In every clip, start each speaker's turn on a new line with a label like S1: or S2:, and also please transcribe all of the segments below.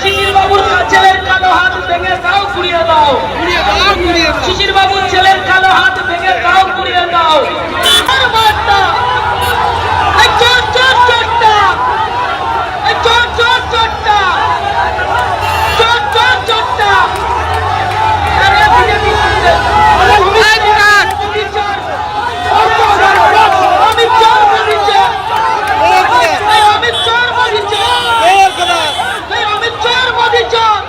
S1: শিশির বাবুর ছেলের কালো হাত ভেঙে দাও ঘুরিয়ে দাও। শিশির বাবুর ছেলের কালো হাত ভেঙে দাও কুড়িয়ে দাও আর বার্তা এই চোর চোর চোরটা এই চোর চোর চোরটা চোর চোর চোরটা আরে বিজেপি মোদি চোর অমিত চোর মোদি চোর এই অমিত চোর মোদি চোর এই অমিত চোর মোদি চোর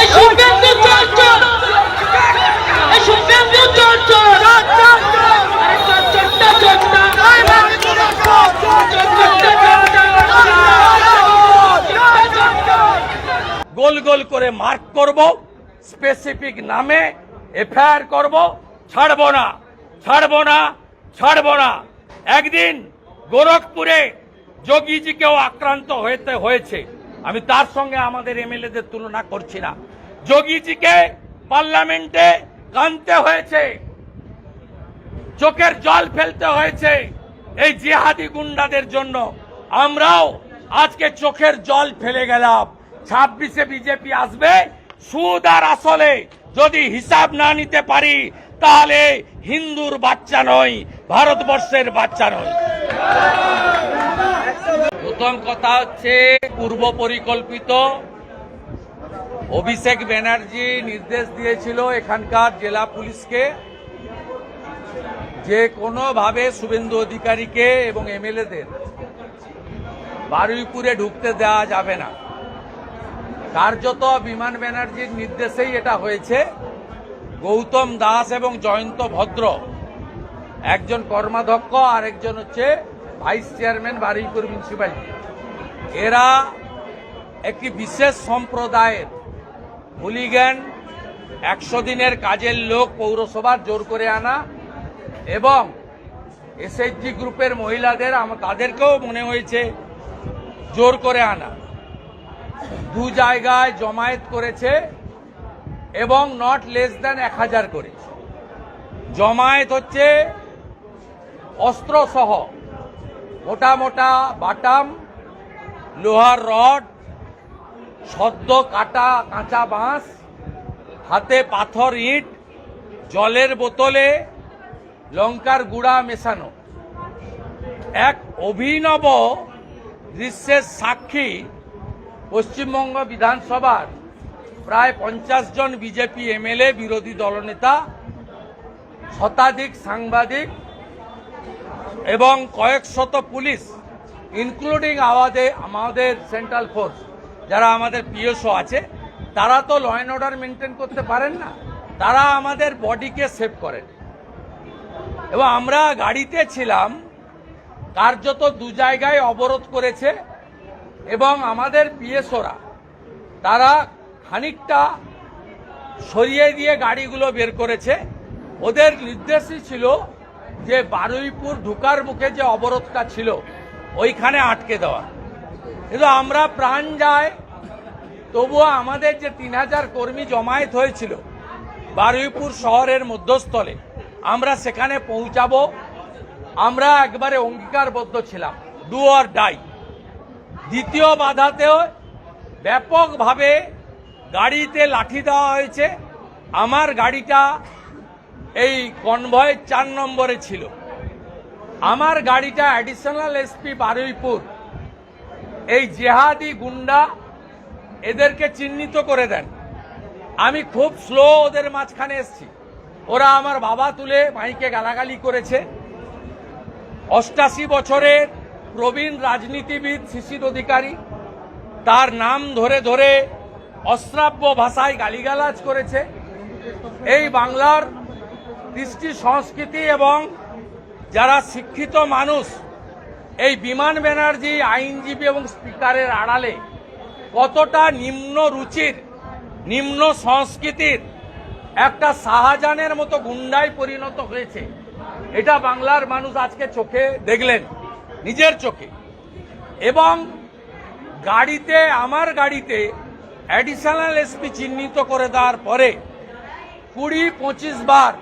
S1: এই শুভেন্দু চোর চোর এই শুভেন্দু চোর চোর আরে চোর চোরটা চোরটা চোর চোরটা চোরটা
S2: গোল গোল করে মার্ক করব স্পেসিফিক নামে এফআইআর করব, ছাড়বো না ছাড়বো না ছাড়বো না। একদিন গোরখপুরে যোগীজিকেও আক্রান্ত হয়েতে হয়েছে। আমি তার সঙ্গে আমাদের এমএলএদের তুলনা করছি না। যোগীজিকে পার্লামেন্টে কানতে হয়েছে, চোখের জল ফেলতে হয়েছে এই জিহাদি গুন্ডাদের জন্য। আমরাও আজকে চোখের জল ফেলে গেলাম। ছাব্বিশে বিজেপি আসবে সুদ আর আসলে যদি হিসাব না নিতে পারি, তাহলে হিন্দুর বাচ্চা নয় ভারতবর্ষের বাচ্চা নয় প্রথম কথা হচ্ছে, পূর্ব পরিকল্পিত। অভিষেক ব্যানার্জি নির্দেশ দিয়েছিল এখানকার জেলা পুলিশকে, যে কোনোভাবে শুভেন্দু অধিকারীকে এবং এমএলএদের বারুইপুরে ঢুকতে দেওয়া যাবে না। কার্যত বিমান ব্যানার্জির নির্দেশেই এটা হয়েছে। গৌতম দাস এবং জয়ন্ত ভদ্র। একজন কর্মাধ্যক্ষ আর একজন হচ্ছে ভাইস চেয়ারম্যান বারুইপুর মিউনিসিপ্যালিটি এরা একটি বিশেষ সম্প্রদায়ের হুলিগ্যান একশো দিনের কাজের লোক পৌরসভার জোর করে আনা এবং এসএইচজি গ্রুপের মহিলাদের তাদেরকেও মনে হয়েছে জোর করে আনা। দু জায়গায় জমায়েত করেছে এবং নট লেস দ্যান এক হাজার করে জমায়েত হচ্ছে অস্ত্র সহ মোটা মোটা বাটাম, লোহার রড, সদ্য কাটা কাঁচা বাঁশ, হাতে পাথর ইট, জলের বোতলে লঙ্কার গুঁড়া মেশানো। এক অভিনব দৃশ্যের সাক্ষী পশ্চিমবঙ্গ বিধানসভার প্রায় পঞ্চাশ জন বিজেপি এমএলএ, বিরোধী দলনেতা, শতাধিক সাংবাদিক এবং কয়েক শত পুলিশ ইনক্লুডিং আমাদের আমাদের সেন্ট্রাল ফোর্স যারা আমাদের পিএসও আছে, তারা তো ল অ্যান্ড অর্ডার মেনটেন করতে পারেন না। তারা আমাদের বডিকে সেভ করেন। এবং আমরা গাড়িতে ছিলাম, কার্যত দু জায়গায় অবরোধ করেছে। এবং আমাদের পিএসওরা, তারা খানিকটা সরিয়ে দিয়ে গাড়িগুলো বের করেছে। ওদের নির্দেশই ছিল যে বারুইপুর ঢুকার মুখে যে অবরোধটা ছিল, ওইখানে আটকে দেওয়া। কিন্তু আমরা প্রাণ যায়, তবুও আমাদের যে তিন হাজার কর্মী জমায়েত হয়েছিল বারুইপুর শহরের মধ্যস্থলে, আমরা সেখানে পৌঁছাবো। আমরা একবারে অঙ্গীকারবদ্ধ ছিলাম ডু অর ডাই দ্বিতীয় বাধাতেও ব্যাপকভাবে গাড়িতে লাঠি দেওয়া হয়েছে। আমার গাড়িটা এই কনভয়ের চার নম্বরে ছিল। আমার গাড়িটা অ্যাডিশনাল এসপি বারুইপুর। এই জেহাদি গুন্ডা এদেরকে চিহ্নিত করে দেন। আমি খুব স্লো ওদের মাঝখানে এসছি। ওরা আমার বাবা তুলে মাইকে গালাগালি করেছে। অষ্টাশি বছরের প্রবীণ রাজনীতিবিদ শিশির অধিকারী। তার নাম ধরে ধরে অশ্রাব্য ভাষায় গালিগালাজ করেছে। এই বাংলার কৃষ্টি সংস্কৃতি এবং যারা শিক্ষিত মানুষ, এই বিমান ব্যানার্জি, আইনজীবী এবং স্পিকারের আড়ালে কতটা নিম্ন রুচির, নিম্ন সংস্কৃতির একটা শাহজাহানের মতো গুন্ডায় পরিণত হয়েছে, এটা বাংলার মানুষ আজকে চোখে দেখলেন। নিজের চোখে। এবং গাড়িতে, আমার গাড়িতে অ্যাডিশনাল এসপি চিহ্নিত করে দেওয়ার পরে কুড়ি, পঁচিশ বার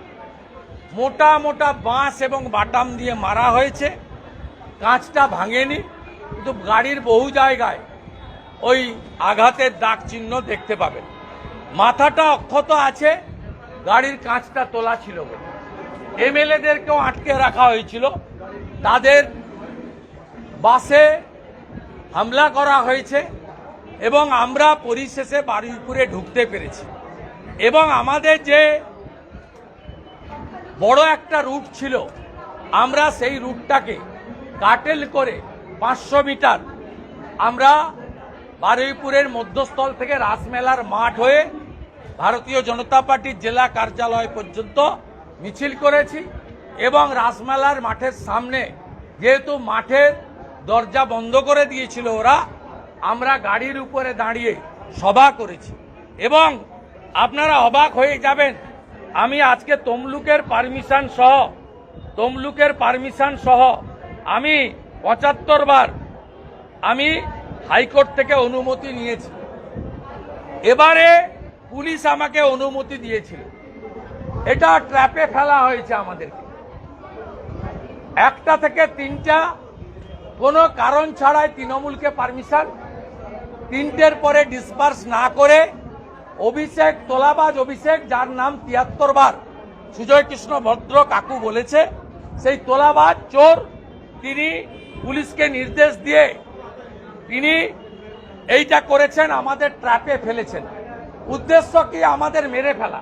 S2: মোটা মোটা বাঁশ এবং বাটাম দিয়ে মারা হয়েছে। কাঁচটা ভাঙেনি, কিন্তু গাড়ির বহু জায়গায় ওই আঘাতের দাগ চিহ্ন দেখতে পাবেন। মাথাটা অক্ষত আছে, গাড়ির কাঁচটা তোলা ছিল বলে। এমএলএদেরকেও আটকে রাখা হয়েছিল। তাদের বাসে হামলা করা হয়েছে এবং আমরা পরিশেষে বারুইপুরে ঢুকতে পেরেছি। এবং আমাদের যে বড় একটা রুট ছিল, আমরা সেই রুটটাকে কাটেল করে পাঁচশো মিটার আমরা বারুইপুরের মধ্যস্থল থেকে রাসমেলার মাঠ হয়ে ভারতীয় জনতা পার্টির জেলা কার্যালয় পর্যন্ত মিছিল করেছি এবং রাসমেলার মাঠের সামনে যেহেতু মাঠের দরজা বন্ধ করে দিয়েছিল ওরা। আমরা গাড়ির উপরে দাঁড়িয়ে সভা করেছি। এবং আপনারা অবাক হয়ে যাবেন, আমি আজকে তমলুকের পারমিশন সহ, তমলুকের পারমিশন সহ আমি পঁচাত্তর বার আমি হাইকোর্ট থেকে অনুমতি নিয়েছি। এবারে পুলিশ আমাকে অনুমতি দিয়েছিল। এটা ট্র্যাপে ফেলা হয়েছে আমাদেরকে। একটা থেকে তিনটা কোনো কারণ ছাড়াই তৃণমূলকে পারমিশন, তিনটের পরে ডিসপার্স না করে অভিষেক তোলাবাজ অভিষেক, যার নাম তিয়াত্তর বার সুজয় কৃষ্ণ ভদ্র কাকু বলেছে, সেই তোলাবাজ চোর, তিনি পুলিশকে নির্দেশ দিয়ে তিনি এইটা করেছেন, আমাদের ট্র্যাপে ফেলেছেন। উদ্দেশ্য কি? আমাদের মেরে ফেলা।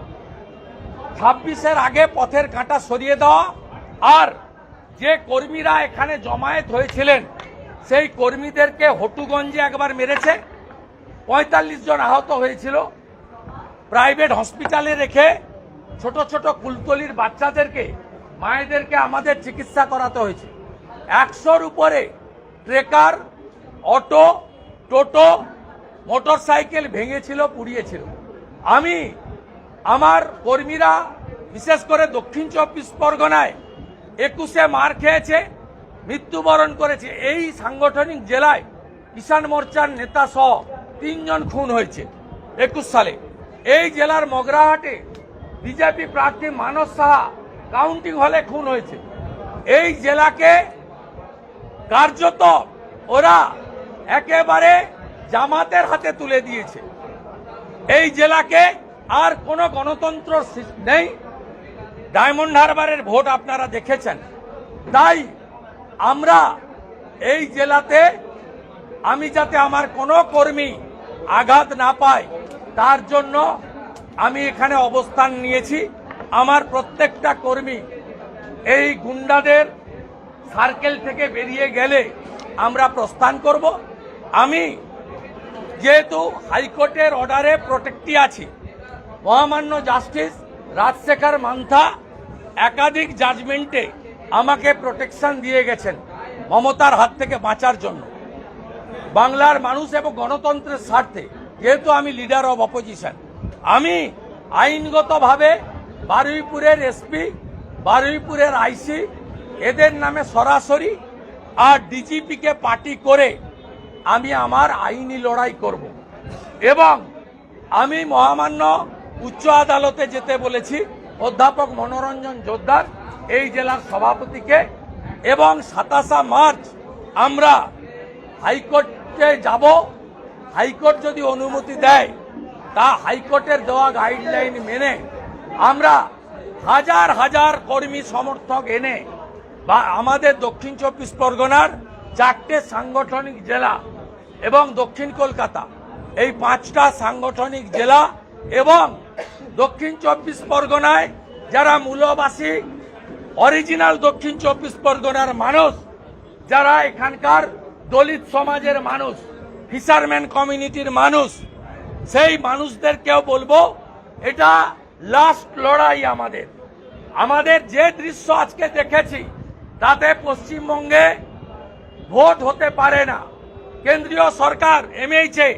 S2: ছাব্বিশের আগে পথের কাঁটা সরিয়ে দেওয়া, আর যে কর্মীরা এখানে জমায়েত হয়েছিলেন, সেই কর্মীদেরকে হটুগঞ্জে একবার মেরেছে। পঁয়তাল্লিশ জন আহত হয়েছিল। প্রাইভেট হসপিটালে রেখে ছোট ছোট কুলতলির বাচ্চাদেরকে, মায়েদেরকে আমাদের চিকিৎসা করাতে হয়েছে। একশোর উপরে ট্রেকার, অটো, টোটো মোটর সাইকেল ভেঙেছিল, পুড়িয়েছিল। আমি, আমার কর্মীরা, বিশেষ করে দক্ষিণ চব্বিশ পরগনায় একুশে মার খেয়েছে, মৃত্যুবরণ করেছে। এই সাংগঠনিক জেলায় কিষাণ মোর্চার নেতা সহ তিনজন খুন হয়েছে একুশ সালে। এই জেলার মগরাহাটে বিজেপি প্রার্থী মানস সাহা কাউন্টিং হলে খুন হয়েছে। এই জেলাকে কার্যত ওরা একেবারে জামাতের হাতে তুলে দিয়েছে। এই জেলাকে আর কোনো গণতন্ত্র নেই। ডায়মন্ড হারবারের ভোট আপনারা দেখেছেন। তাই আমরা এই জেলাতে আমি যাতে আমার কোনো কর্মী আঘাত না পায়, তার জন্য আমি এখানে অবস্থান নিয়েছি। আমার প্রত্যেকটা কর্মী এই গুন্ডাদের সার্কেল থেকে বেরিয়ে গেলে আমরা প্রস্থান করব। আমি যেহেতু হাইকোর্টের অর্ডারে প্রোটেক্টি আছি, মহামান্য জাস্টিস রাজশেখর মান্থা একাধিক জাজমেন্টে আমাকে প্রোটেকশন দিয়ে গেছেন মমতার হাত থেকে বাঁচার জন্য। বাংলার মানুষ এবং গণতন্ত্রের স্বার্থে, যেহেতু আমি লিডার অব অপোজিশন আমি আইনগতভাবে বারুইপুরের এসপি বারুইপুরের আইসি এদের নামে সরাসরি আর ডিজিপিকে পার্টি করে আমি আমার আইনি লড়াই করব। এবং আমি মহামান্য উচ্চ আদালতে যেতে বলেছি। অধ্যাপক মনোরঞ্জন জোদ্দার, এই জেলার সভাপতিকে, এবং সাতাশা মার্চ আমরা হাইকোর্টে যাব। হাইকোর্ট যদি অনুমতি দেয়, তা হাইকোর্টের দেওয়া গাইডলাইন মেনে আমরা হাজার হাজার কর্মী সমর্থক এনে বা আমাদের দক্ষিণ চব্বিশ পরগনার চারটে সাংগঠনিক জেলা এবং দক্ষিণ কলকাতা, এই পাঁচটা সাংগঠনিক জেলা এবং দক্ষিণ চব্বিশ পরগনায় যারা মূলবাসী অরিজিনাল দক্ষিণ চব্বিশ পরগনার মানুষ, যারা এখানকার দলিত সমাজের মানুষ ফিশারম্যান কমিউনিটির মানুষ, সেই মানুষদেরকেও বলব, এটা লাস্ট লড়াই আমাদের। আমাদের যে দৃশ্য আজকে দেখেছি, তাতে পশ্চিমবঙ্গে ভোট হতে পারে না। কেন্দ্রীয় সরকার এমএইচে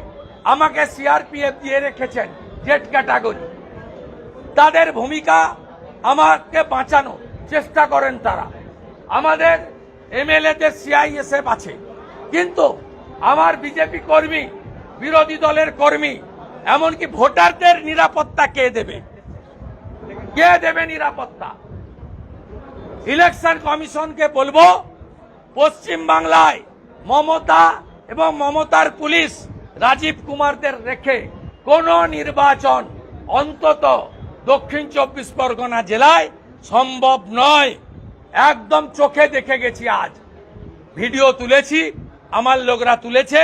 S2: আমাকে সিআরপিএফ দিয়ে রেখেছেন, জেট ক্যাটাগরি তাদের ভূমিকা আমাকে বাঁচানো চেষ্টা করেন তারা। আমাদের এমএলএদের সিআইএসএফ আছে, কিন্তু আমার বিজেপি কর্মী, বিরোধী দলের কর্মী, এমনকি ভোটারদের নিরাপত্তা কে দেবে? কে দেবে নিরাপত্তা? ইলেকশন কমিশনকে বলব, পশ্চিম বাংলায় মমতা এবং মমতার পুলিশ রাজীব কুমারদের রেখে কোন নির্বাচন অন্তত দক্ষিণ চব্বিশ পরগনা জেলায় সম্ভব নয়। একদম চোখে দেখে গেছি আজ। ভিডিও তুলেছি, আমার লোকরা তুলেছে,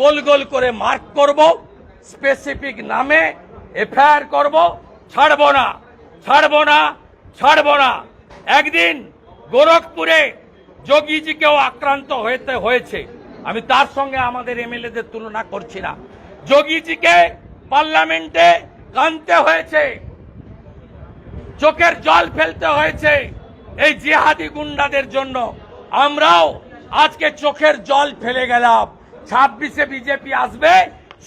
S2: গোল গোল করে মার্ক করব স্পেসিফিক নামে এফআইআর করব, ছাড়বো না ছাড়বো না ছাড়বো না। একদিন গোরখপুরে যোগীজিকেও আক্রান্ত হয়েতে হয়েছে। আমি তার সঙ্গে আমাদের এমএলএদের তুলনা করছি না। যোগীজিকে পার্লামেন্টে কানতে হয়েছে। চোখের জল ফেলতে হয়েছে এই জিহাদি গুন্ডাদের জন্য আমরাও আজকে চোখের জল ফেলে গেলাম ছাব্বিশে বিজেপি আসবে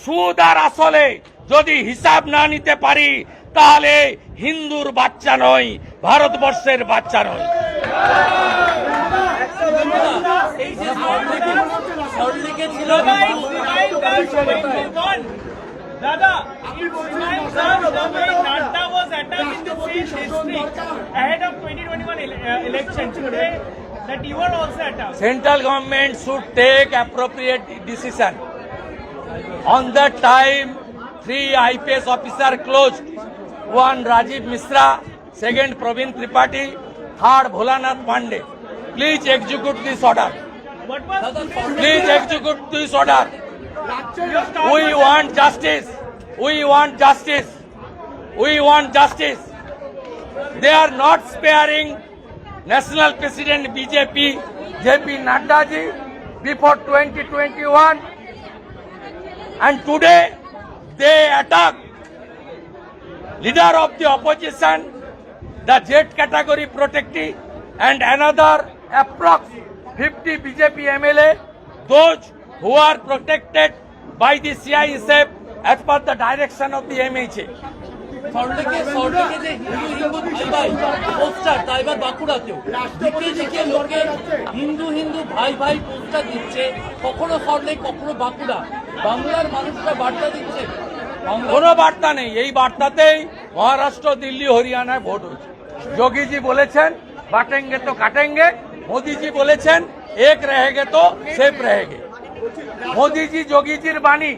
S2: সুদ আর আসলে যদি হিসাব না নিতে পারি তাহলে হিন্দুর বাচ্চা নয় ভারতবর্ষের বাচ্চা নয়
S3: এই যে ছিল
S2: central government should take appropriate decision on the time three IPS officer close one Rajiv Mishra second Praveen Tripathi third Bholanath Pande
S4: please execute
S2: this order please execute
S4: this order
S2: We want justice. We want justice. We want justice. They are not sparing National President BJP, JP Nadda ji, before 2021. And today they attack leader of the opposition, the Z category protectee, and another approx 50 BJP MLA, those who are protected by the CISF as per the direction of the MHA.
S3: তাই হিন্দু হিন্দু ভাই ভাই দিচ্ছে। কখনো বাঁকুড়া। বাংলার মানুষরা বার্তা দিচ্ছে।
S2: কোনো বার্তা নেই। এই বার্তাতেই মহারাষ্ট্র দিল্লি হরিয়ানায় ভোট হয়েছে। যোগীজি বলেছেন বাটেঙ্গে তো কাটেঙ্গে। মোদিজি বলেছেন এক রেহেগে তো সেফ রেহেগে। মোদিজি যোগীজির বাণী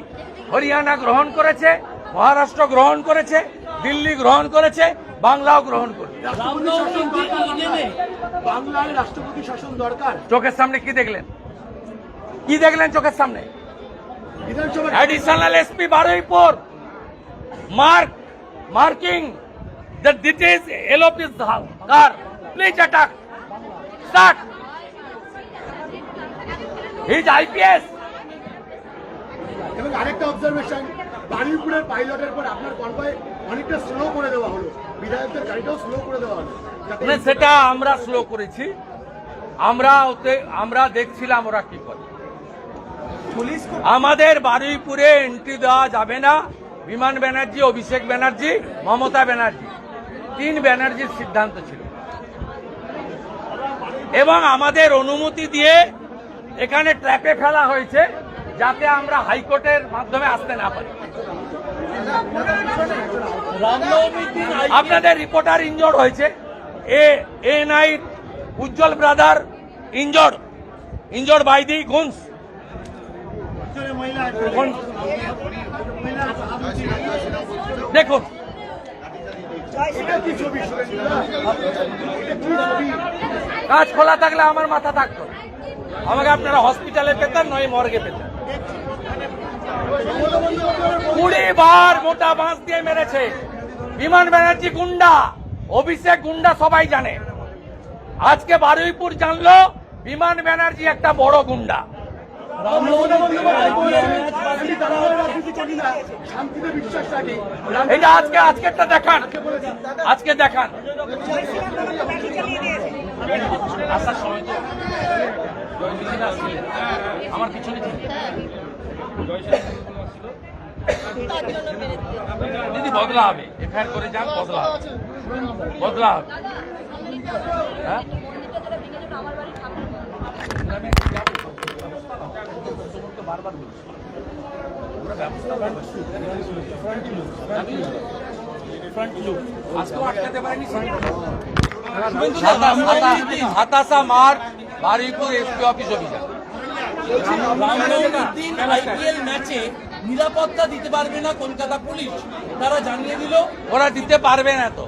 S2: হরিয়ানা গ্রহণ করেছে মহারাষ্ট্র গ্রহণ করেছে দিল্লি গ্রহণ করেছে বাংলাও গ্রহণ করেছে।
S3: রামনবমীর দিন ইডেনে
S5: বাংলায় রাষ্ট্রপতি শাসন দরকার।
S2: চোখের সামনে কি দেখলেন? কি দেখলেন চোখের সামনে?
S5: Additional
S2: SP SP Baruipur mark marking that this is LOP's car. Please His IPS.
S5: এবং আরেকটা অবজারভেশন বারুইপুরের পাইলটের পর আপনার কনভয় অনেকটা স্লো করে দেওয়া হলো। বিধায়কদের গাড়িটাও স্লো করে দেওয়া হলো।
S2: মানে সেটা আমরা স্লো করেছি। আমরা ওতে আমরা দেখছিলাম ওরা কি করে।
S5: পুলিশ
S2: আমাদের বারুইপুরে এন্ট্রি দেওয়া যাবে না। বিমান ব্যানার্জি অভিষেক ব্যানার্জি মমতা ব্যানার্জি। তিন ব্যানার্জির সিদ্ধান্ত ছিল। এবং আমাদের অনুমতি দিয়ে এখানে ট্র্যাপে ফেলা হয়েছে যাতে আমরা হাইকোর্টের মাধ্যমে আসতে না পারি। আপনাদের রিপোর্টার ইনজোর্ড হয়েছে। ANI Ujjwal brother injured injured by the goons. দেখুন। কাজ খোলা থাকলে আমার মাথা থাকতো। আমাকে আপনারা হসপিটালে পেতেন, নয় মর্গে পেতেন। কুড়ি বার মোটা বাঁশ দিয়ে মেরেছে। বিমান ব্যানার্জি গুন্ডা, অভিষেক গুন্ডা সবাই জানে। আজকে বারুইপুর জানলো, বিমান ব্যানার্জি একটা বড় গুন্ডা। এটা আজকে, আজকেরটা দেখান। আজকে দেখান। আসছিলেন। আমার পিছনে দিদি বদলা হবে এফআইআর করে যান বদলা বদলা হবে হ্যাঁ বারবার বলছি আমরা ব্যবস্থা বারুইপুর এসপি অফিস অভিযান
S3: দিন আইপিএল ম্যাচে নিরাপত্তা দিতে পারবে না কলকাতা পুলিশ। তারা জানিয়ে দিল
S2: ওরা দিতে পারবে না তো।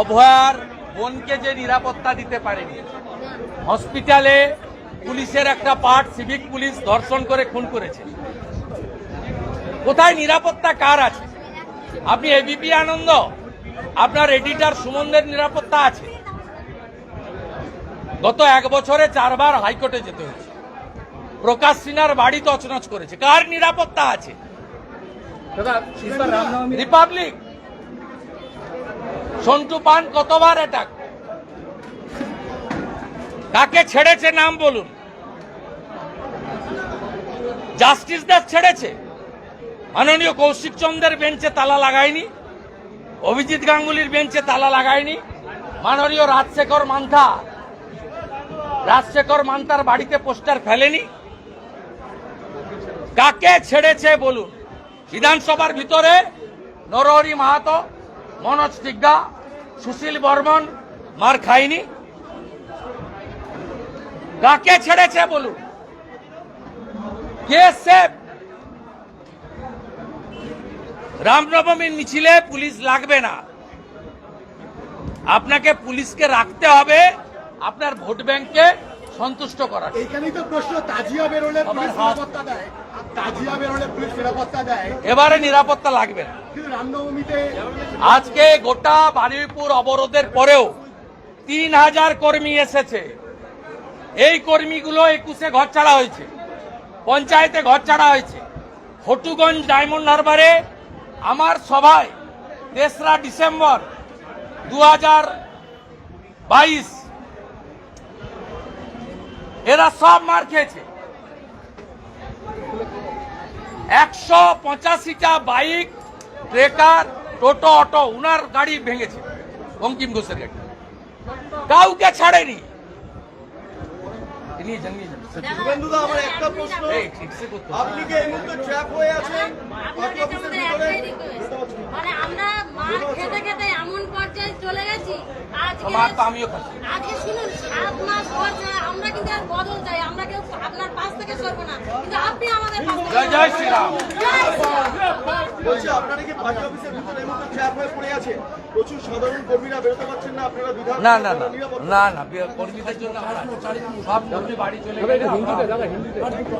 S2: অভয়ার বোনকে যে নিরাপত্তা দিতে পারেনি। হসপিটালে পুলিশের একটা পার্ট সিভিক পুলিশ ধর্ষণ করে খুন করেছে। কোথায় নিরাপত্তা? কার আছে? আপনি এবিপি আনন্দ? আপনার এডিটর সুমনদের নিরাপত্তা আছে? গত এক বছরে চারবার হাইকোর্টে যেতে হয়েছে। প্রকাশ সিনহার বাড়ি তছনছ করেছে। কার নিরাপত্তা আছে? রিপাবলিক। সন্টু পান কতবার অ্যাটাক কাকে ছেড়েছে নাম বলুন। জাস্টিস দাস ছেড়েছে। মাননীয় কৌশিক চন্দ্রের বেঞ্চে তালা লাগায়নি। অভিজিৎ গাঙ্গুলির বেঞ্চে তালা লাগায়নি। মাননীয় রাজশেখর মান্থা রাজশেখর মান্তার বাড়িতে পোস্টার ফেলেনি? কাকে ছেড়েছে বলুন? বিধানসভার ভিতরে নরহরি মাহাতো, মনোজ টিগ্গা সুশীল বর্মন, মার খায়নি? কাকে ছেড়েছে বলুন? কে সেফ? রামনবমীর মিছিলে পুলিশ লাগবে না। আপনাকে পুলিশকে রাখতে হবে। আপনার ভোট ব্যাংককে সন্তুষ্ট করার।
S5: এইখানেই তো প্রশ্ন তাজিয়া বেরোলে পুলিশ নিরাপত্তা দেয়। তাজিয়া বেরোলে পুলিশ নিরাপত্তা দেয়।
S2: এবারে নিরাপত্তা লাগবে না।
S5: রামনবমীতে
S2: আজকে গোটা বারুইপুর অবরোধের পরেও তিন হাজার কর্মী এসেছে। এই কর্মীগুলো একুশে ঘর ছাড়া হয়েছে পঞ্চায়েতে ঘর ছাড়া হয়েছে। ফটুগঞ্জ ডায়মন্ড হারবারে আমার সভায় তেসরা ডিসেম্বর দু হাজার বাইশ এরা সব মার খেয়েছে। একশো পঁচাশিটা বাইক ট্রেকার টোটো অটো উনার গাড়ি ভেঙেছে বঙ্কিম ঘোষের গাড়ি। কাউকে ছাড়েনি।
S6: আপনি কি এই মুহূর্তে ট্র্যাপ হয়ে আছেন।
S7: মানে আমরা খেতে খেতে এমন পর্যায়ে চলে গেছি আজকে শুনুন সাত মাস পর আমরা কিন্তু আর বদল চাই আমরা কেউ আপনার পাশ থেকে সরবো না কিন্তু আপনি আমাদের পাশ থেকে
S2: জয় জয় শ্রীরাম।
S6: বলছি আপনারা কি পার্টি অফিসের ভিতরে এই মুহূর্তে ট্র্যাপ হয়ে পড়ে আছে প্রচুর সাধারণ কর্মীরা বেরোতে পারছেন না আপনারা বিধান
S2: না না না না না কর্মীদের জন্য আমরা সব কর্মী বাড়ি চলে আমরা-